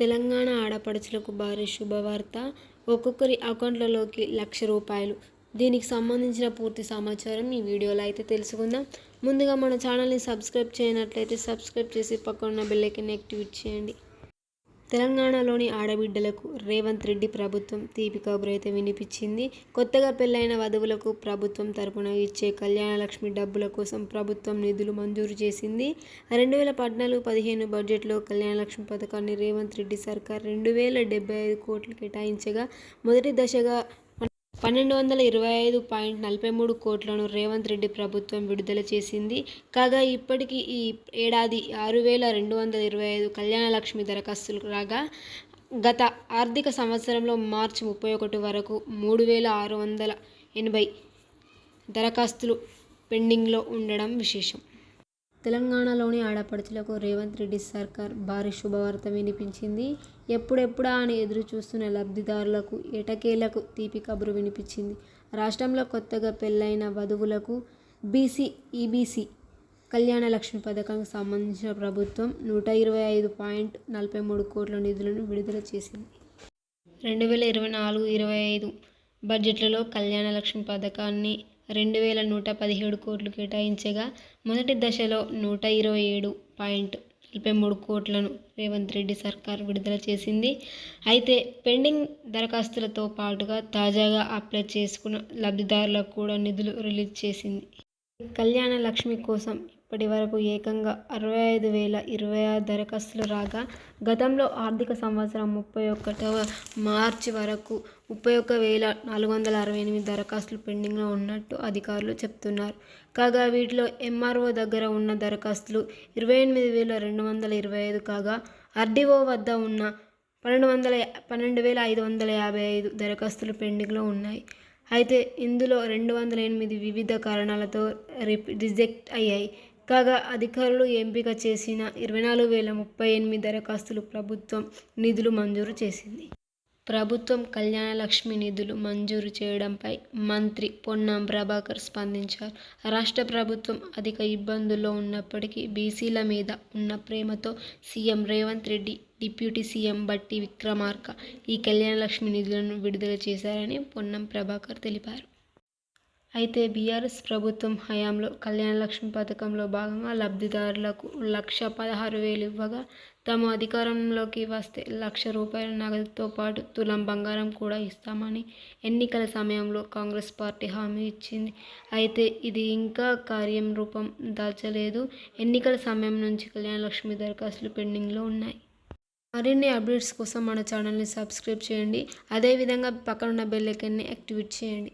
తెలంగాణ ఆడపడుచులకు భారీ శుభవార్త. ఒక్కొక్కరి అకౌంట్లలోకి లక్ష రూపాయలు. దీనికి సంబంధించిన పూర్తి సమాచారం ఈ వీడియోలో అయితే తెలుసుకుందాం. ముందుగా మన ఛానల్ని సబ్స్క్రైబ్ చేయనట్లయితే సబ్స్క్రైబ్ చేసి పక్కన బెల్ ఐకాన్ని యాక్టివేట్ చేయండి. తెలంగాణలోని ఆడబిడ్డలకు రేవంత్ రెడ్డి ప్రభుత్వం తీపి కబురైతే వినిపించింది. కొత్తగా పెళ్ళైన వధువులకు ప్రభుత్వం తరపున ఇచ్చే కళ్యాణలక్ష్మి డబ్బుల కోసం ప్రభుత్వం నిధులు మంజూరు చేసింది. రెండు వేల పద్నాలుగు పదిహేను బడ్జెట్లో కళ్యాణలక్ష్మి పథకాన్ని రేవంత్ రెడ్డి సర్కార్ రెండు వేల డెబ్బై ఐదు కోట్లు కేటాయించగా మొదటి దశగా పన్నెండు వందల ఇరవై ఐదు పాయింట్ నలభై మూడు కోట్లను రేవంత్ రెడ్డి ప్రభుత్వం విడుదల చేసింది. కాగా ఇప్పటికీ ఈ ఏడాది ఆరు వేల రెండు వందల ఇరవై ఐదు కళ్యాణ లక్ష్మి దరఖాస్తులు రాగా గత ఆర్థిక సంవత్సరంలో మార్చి ముప్పై ఒకటి వరకు మూడు వేల ఆరు వందల ఎనభై దరఖాస్తులు పెండింగ్లో ఉండడం విశేషం. తెలంగాణలోని ఆడపడుచులకు రేవంత్ రెడ్డి సర్కార్ భారీ శుభవార్త వినిపించింది. ఎప్పుడెప్పుడా అని ఎదురు చూస్తున్న లబ్ధిదారులకు ఎటకేలకు తీపి కబురు వినిపించింది. రాష్ట్రంలో కొత్తగా పెళ్ళైన వధువులకు బీసీ ఈబీసీ కళ్యాణ లక్ష్మి పథకానికి సంబంధించిన ప్రభుత్వం నూట ఇరవై ఐదు పాయింట్ నలభై మూడు కోట్ల నిధులను విడుదల చేసింది. రెండు వేల ఇరవై నాలుగు ఇరవై ఐదు బడ్జెట్లలో కళ్యాణ లక్ష్మి పథకాన్ని రెండు వేల నూట పదిహేడు కోట్లు కేటాయించగా మొదటి దశలో నూట ఇరవై ఏడు పాయింట్ నలభై మూడు కోట్లను రేవంత్ రెడ్డి సర్కార్ విడుదల చేసింది. అయితే పెండింగ్ దరఖాస్తులతో పాటుగా తాజాగా అప్లై చేసుకున్న లబ్ధిదారులకు కూడా నిధులు రిలీజ్ చేసింది. కళ్యాణ లక్ష్మి కోసం ఇప్పటి వరకు ఏకంగా అరవై ఐదు వేల ఇరవై ఆరు దరఖాస్తులు రాగా గతంలో ఆర్థిక సంవత్సరం ముప్పై ఒకటవ మార్చి వరకు ముప్పై ఒక్క వేల నాలుగు వందల అరవై ఎనిమిది దరఖాస్తులు పెండింగ్లో ఉన్నట్టు అధికారులు చెప్తున్నారు. కాగా వీటిలో ఎంఆర్ఓ దగ్గర ఉన్న దరఖాస్తులు ఇరవై ఎనిమిది వేల రెండు వందల ఇరవై ఐదు కాగా ఆర్డీఓ వద్ద ఉన్న పన్నెండు వందల పన్నెండు వేల ఐదు వందల యాభై ఐదు దరఖాస్తులు పెండింగ్లో ఉన్నాయి. అయితే ఇందులో రెండు వందల ఎనిమిది వివిధ కారణాలతో రిజెక్ట్ అయ్యాయి. కాగా అధికారులు ఎంపిక చేసిన ఇరవై నాలుగు వేల ముప్పై ఎనిమిది దరఖాస్తులు ప్రభుత్వం నిధులు మంజూరు చేసింది. ప్రభుత్వం కళ్యాణ లక్ష్మి నిధులు మంజూరు చేయడంపై మంత్రి పొన్నం ప్రభాకర్ స్పందించారు. రాష్ట్ర ప్రభుత్వం అధిక ఇబ్బందుల్లో ఉన్నప్పటికీ బీసీల మీద ఉన్న ప్రేమతో CM Revanth Reddy deputy CM Bhatti Vikramarka ఈ కళ్యాణ లక్ష్మి నిధులను విడుదల చేశారని పొన్నం ప్రభాకర్ తెలిపారు. అయితే బీఆర్ఎస్ ప్రభుత్వం హయాంలో కళ్యాణలక్ష్మి పథకంలో భాగంగా లబ్ధిదారులకు లక్ష పదహారు వేలు ఇవ్వగా తాము అధికారంలోకి వస్తే లక్ష రూపాయల నగదుతో పాటు తులం బంగారం కూడా ఇస్తామని ఎన్నికల సమయంలో కాంగ్రెస్ పార్టీ హామీ ఇచ్చింది. అయితే ఇది ఇంకా కార్యం రూపం దాల్చలేదు. ఎన్నికల సమయం నుంచి కళ్యాణలక్ష్మి దరఖాస్తులు పెండింగ్లో ఉన్నాయి. మరిన్ని అప్డేట్స్ కోసం మన ఛానల్ని సబ్స్క్రైబ్ చేయండి. అదేవిధంగా పక్కనున్న బెల్ ఐకాన్ని యాక్టివేట్ చేయండి.